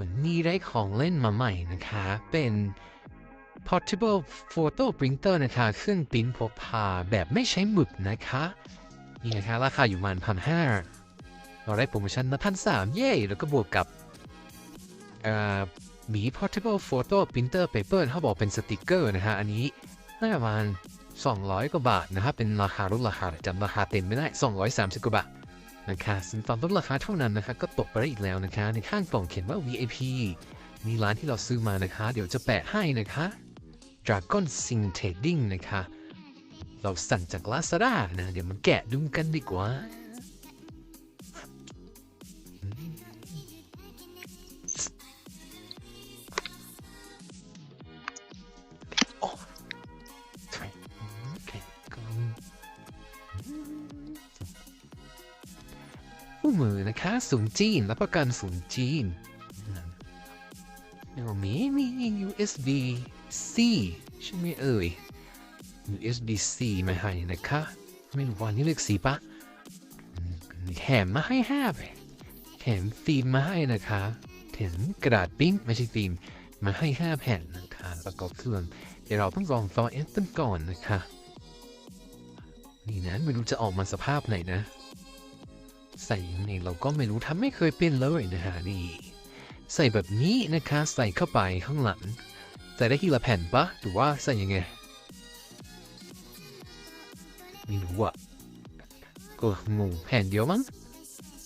วันนี้ได้ของเล่นมาใหม่นะคะ เป็น portable photo printer นะคะเครื่องปริ้นพกพาแบบไม่ใช้หมึกนะคะนี่นะคะราคาอยู่ประมาณพันห้าเราได้โปรโมชั่นมาพันสามเย้แล้วก็บวกกับเอ่อหมี portable photo printer paper เขาบอกเป็นสติกเกอร์นะฮะ อันนี้น่าประมาณ 200 กว่าบาทนะครับเป็นราคาลดราคาจำราคาเต็มไม่ได้ 230 กว่าบาท นะคะซึ่งตอนลดราคาเท่านั้นนะคะก็ตกไปได้อีกแล้วนะคะในข้างกล่องเขียนว่า VIP นี่ร้านที่เราซื้อมานะคะ เดี๋ยวจะแปะให้นะคะ Dragon Sing Trading นะคะ เราสั่งจาก Lazada นะ เดี๋ยวมาแกะดูกันดีกว่า คู่มือนะคะศูนย์จีนรับประกันศูนย์จีนเดี๋ยวมีมี USB C ใช่ไหมเอ่ย USB C มาให้นะคะ ไม่รู้ว่านี่เรียกสีปะแถมมาให้ห้าไปแถมฟิล์มมาให้นะคะแถมกระดาษปิ้งไม่ใช่ฟิล์มมาให้ห้าแผ่นนะคะแล้วก็เครื่องเดี๋ยวเราต้องลองซอเอสต้นก่อนนะคะ นี่นะไม่รู้จะออกมาสภาพไหนนะ ใส่ยังไงเราก็ไม่รู้ทำไม่เคยเป็นเลยนะฮะนี่ ใส่แบบนี้นะคะ ใส่เข้าไปข้างหลัง ใส่ได้ทีละแผ่นปะหรือว่าใส่ยังไงไม่รู้อะก็งงแผ่นเดียวมั้ง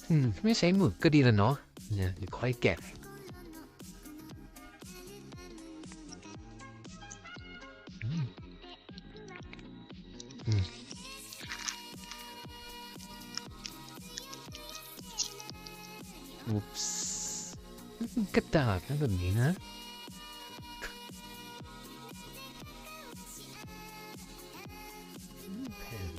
อืม ไม่ใช้หมึกก็ดีแล้วเนาะเนี่ยเดี๋ยวค่อยแกะ อุ๊ปส์กระดาษนะแบบนี้นะแผ่น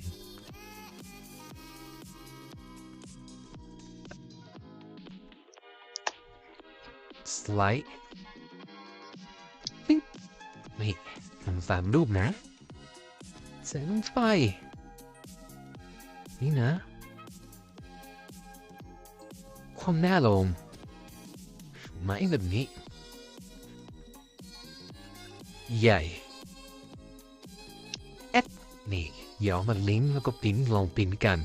สไลด์ปิ๊งนี่ทำสามรูปนะใส่ลงไปนี่นะ ความหน้าลงไม้แบบนี้ ใหญ่เอ็ดนี่เดี๋ยวมันลิงก์แล้วก็ปิ้นลองปิ้นกัน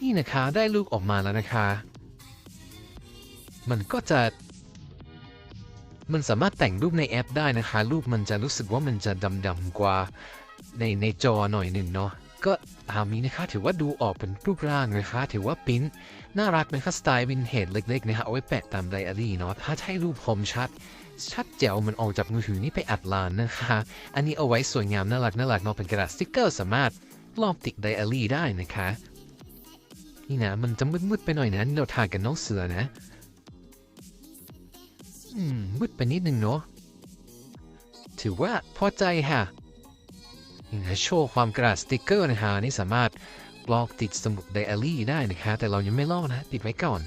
นี่นะคะได้รูปออกมาแล้วนะคะ มันก็จะ มันสามารถแต่งรูปในแอปได้นะคะ รูปมันจะรู้สึกว่ามันจะดำๆกว่าในในจอหน่อยหนึ่งเนาะก็ตามนี้นะคะถือว่าดูออกเป็นรูปร่างนะคะ ถือว่าปิ้นน่ารักนะคะสไตล์วินเทจเล็กๆนะคะเอาไว้แปะตามไดอารี่เนาะถ้าใช้รูปคมชัด ชัดแจ๋วมันออกจากมือถือนี่ไปอัดลานนะคะ อันนี้เอาไว้สวยงามน่ารักน่ารักเนาะเป็นกระดาษสติกเกอร์สามารถลอบติดไดอารี่ได้นะคะ นี่นะมันจะมืดๆไปหน่อยนะนี่เราถ่ายกับน้องเสือนะอืมมืดไปนิดนึงเนาะถือว่าพอใจค่ะนี่นะโชว์ความกระดาษสติกเกอร์นะฮะนี่สามารถลอกติดสมุดไดอารี่ได้นะคะแต่เรายังไม่ลอกนะ ติดไว้ก่อน